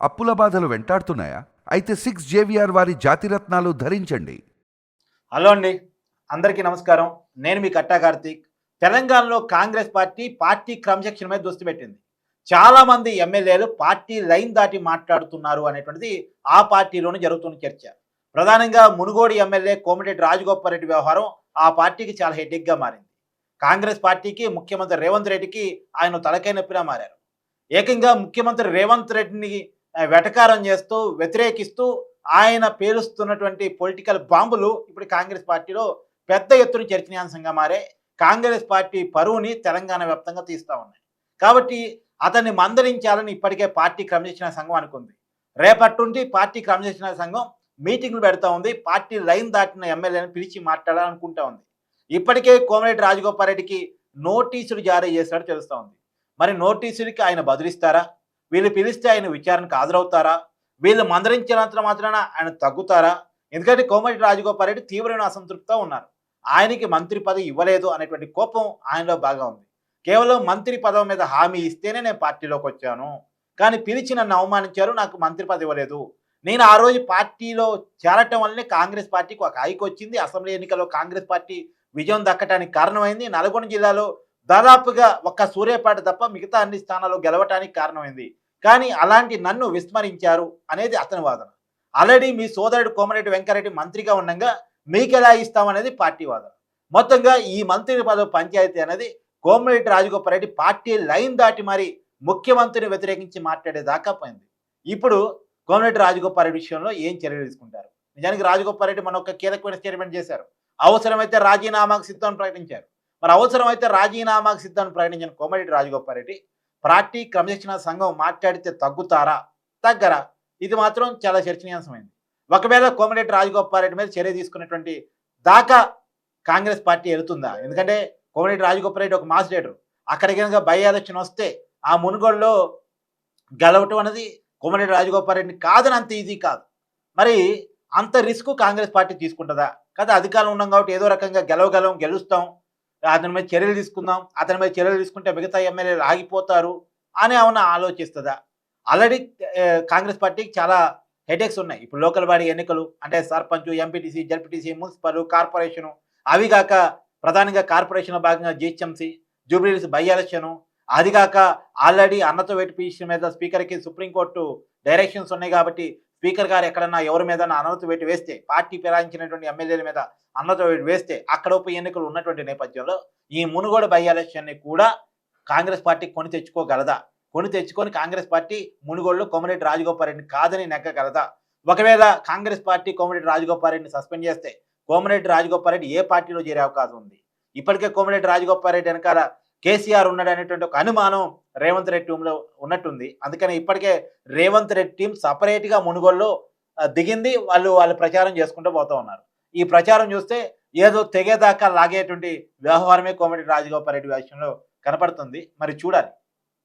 అప్పుల బాధలు వెంటాడుతున్నాయా? అయితే సిక్స్ జేవిఆర్ వారి జాతిరత్నాలు ధరించండి. హలో అండి. అందరికీ నమస్కారం. నేను మీ కట్టా కార్తీక్. తెలంగాణలో కాంగ్రెస్ పార్టీ పార్టీ క్రమశిక్షణ మీద దృష్టి పెట్టింది. చాలా మంది ఎమ్మెల్యేలు పార్టీ లైన్ దాటి మాట్లాడుతున్నారు అనేటువంటిది ఆ పార్టీలోనే జరుగుతున్న చర్చ. ప్రధానంగా మునుగోడు ఎమ్మెల్యే కోమటిరెడ్డి రాజగోపాల్ రెడ్డి వ్యవహారం ఆ పార్టీకి చాలా హెడ్డిక్గా మారింది. కాంగ్రెస్ పార్టీకి ముఖ్యమంత్రి రేవంత్ రెడ్డికి ఆయన తలకై నొప్పిలా మారారు. ఏకంగా ముఖ్యమంత్రి రేవంత్ రెడ్డిని వెటకారం చేస్తూ వ్యతిరేకిస్తూ ఆయన పేలుస్తున్నటువంటి పొలిటికల్ బాంబులు ఇప్పుడు కాంగ్రెస్ పార్టీలో పెద్ద ఎత్తున చర్చనీయాంశంగా మారే కాంగ్రెస్ పార్టీ పరువుని తెలంగాణ వ్యాప్తంగా తీస్తూ ఉన్నాయి. కాబట్టి అతన్ని మందలించాలని ఇప్పటికే పార్టీ క్రమశిక్షణ సంఘం అనుకుంది. రేపట్టుండి పార్టీ క్రమశిక్షణ సంఘం మీటింగ్లు పెడతా ఉంది. పార్టీ లైన్ దాటిన ఎమ్మెల్యేని పిలిచి మాట్లాడాలనుకుంటా ఉంది. ఇప్పటికే కోమరెడ్డి రాజగోపాల్ రెడ్డికి నోటీసులు జారీ చేశాడు తెలుస్తూ ఉంది. మరి నోటీసులకి ఆయన బదులిస్తారా? వీళ్ళు పిలిస్తే ఆయన విచారణకు హాజరవుతారా? వీళ్ళు మందరించినంత మాత్రాన ఆయన తగ్గుతారా? ఎందుకంటే కోమటి రాజగోపాల్ రెడ్డి తీవ్రమైన అసంతృప్తితో ఉన్నారు. ఆయనకి మంత్రి పదవి ఇవ్వలేదు అనేటువంటి కోపం ఆయనలో బాగా ఉంది. కేవలం మంత్రి పదవి మీద హామీ ఇస్తేనే నేను పార్టీలోకి వచ్చాను. కానీ పిలిచి నన్ను అవమానించారు నాకు మంత్రి పదవి ఇవ్వలేదు. నేను ఆ రోజు పార్టీలో చేరటం వల్లనే కాంగ్రెస్ పార్టీకి ఒక హైక్ వచ్చింది. అసెంబ్లీ ఎన్నికల్లో కాంగ్రెస్ పార్టీ విజయం దక్కడానికి కారణమైంది. నల్గొండ జిల్లాలో దాదాపుగా ఒక్క సూర్యాపేట తప్ప మిగతా అన్ని స్థానాల్లో గెలవటానికి కారణమైంది. కానీ అలాంటి నన్ను విస్మరించారు అనేది అతని వాదన. ఆల్రెడీ మీ సోదరుడు కోమరెడ్డి వెంకరెడ్డి మంత్రిగా ఉండగా మీకు ఎలా ఇస్తామనేది పార్టీ వాదన. మొత్తంగా ఈ మంత్రి పదవి పంచాయతీ అనేది కోమరెడ్డి రాజగోపాల్రెడ్డి పార్టీ లైన్ దాటి మరి ముఖ్యమంత్రిని వ్యతిరేకించి మాట్లాడేదాకా పోయింది. ఇప్పుడు కోమరెడ్డి రాజగోపాల్రెడ్డి విషయంలో ఏం చర్యలు తీసుకుంటారు? నిజానికి రాజగోపాల్రెడ్డి మన ఒక కీలకమైన స్టేట్మెంట్ చేశారు. అవసరమైతే రాజీనామాకు సిద్ధం ప్రకటించారు. మరి అవసరమైతే రాజీనామాకు సిద్ధాన్ని ప్రకటించిన కోమటిరెడ్డి రాజగోపాల్ రెడ్డి పార్టీ క్రమశిక్షణ సంఘం మాట్లాడితే తగ్గుతారా? తగ్గరా? ఇది మాత్రం చాలా చర్చనీయాంశమైంది. ఒకవేళ కోమటిరెడ్డి రాజగోపాల్ రెడ్డి మీద చర్య తీసుకున్నటువంటి దాకా కాంగ్రెస్ పార్టీ వెళుతుందా? ఎందుకంటే కోమటిరెడ్డి రాజగోపాల్ రెడ్డి ఒక మాస్ లీడర్. అక్కడికి కనుక బై ఎలక్షన్ వస్తే ఆ మునుగోడులో గెలవటం అనేది కోమటిరెడ్డి రాజగోపాల్ రెడ్డిని కాదని అంత ఈజీ కాదు. మరి అంత రిస్క్ కాంగ్రెస్ పార్టీ తీసుకుంటుందా? కదా అధికారం ఉన్నాం కాబట్టి ఏదో రకంగా గెలవగలం గెలుస్తాం. అతని మీద చర్యలు తీసుకుందాం అతని మీద చర్యలు తీసుకుంటే మిగతా ఎమ్మెల్యేలు ఆగిపోతారు అని ఏమన్నా ఆలోచిస్తుందా? ఆల్రెడీ కాంగ్రెస్ పార్టీకి చాలా హెడేక్స్ ఉన్నాయి. ఇప్పుడు లోకల్ బాడీ ఎన్నికలు అంటే sarpanch MPTC ZPTC municipal corporation అవి కాక ప్రధానంగా కార్పొరేషన్లో భాగంగా జిహెచ్ఎంసీ జూబ్లీస్ బై ఎలక్షను అది కాక ఆల్రెడీ అన్నతో వెయిట్ పిటిషన్ మీద స్పీకర్కి సుప్రీంకోర్టు డైరెక్షన్స్ ఉన్నాయి కాబట్టి స్పీకర్ గారు ఎక్కడన్నా ఎవరి మీద అనవత వేటు వేస్తే పార్టీ ఫిరాయించినటువంటి ఎమ్మెల్యేల మీద అన్నతో వేటు వేస్తే అక్కడ ఉప ఎన్నికలు ఉన్నటువంటి నేపథ్యంలో ఈ మునుగోడు బై ఎలక్షన్ని కూడా కాంగ్రెస్ పార్టీ కొని తెచ్చుకోగలదా? కొని తెచ్చుకొని కాంగ్రెస్ పార్టీ మునుగోడులో కోమరెడ్డి రాజగోపారెడ్డిని కాదని నెగ్గగలదా? ఒకవేళ కాంగ్రెస్ పార్టీ కోమరెడ్డి రాజగోపారెడ్డిని సస్పెండ్ చేస్తే కోమరెడ్డి రాజగోపారెడ్డి ఏ పార్టీలో చేరే అవకాశం ఉంది? ఇప్పటికే కోమరెడ్డి రాజగోపాల్ రెడ్డి వెనకాల కేసీఆర్ ఉన్నాడు అనేటువంటి ఒక అనుమానం రేవంత్ రెడ్డి టీంలో ఉన్నట్టుంది. అందుకని ఇప్పటికే రేవంత్ రెడ్డి టీం సపరేట్గా మునుగోల్లో దిగింది. వాళ్ళు వాళ్ళు ప్రచారం చేసుకుంటూ పోతూ ఉన్నారు. ఈ ప్రచారం చూస్తే ఏదో తెగేదాకా లాగేటువంటి వ్యవహారమే కోమటి రాజగోపాల్ రెడ్డి విషయంలో కనపడుతుంది. మరి చూడాలి.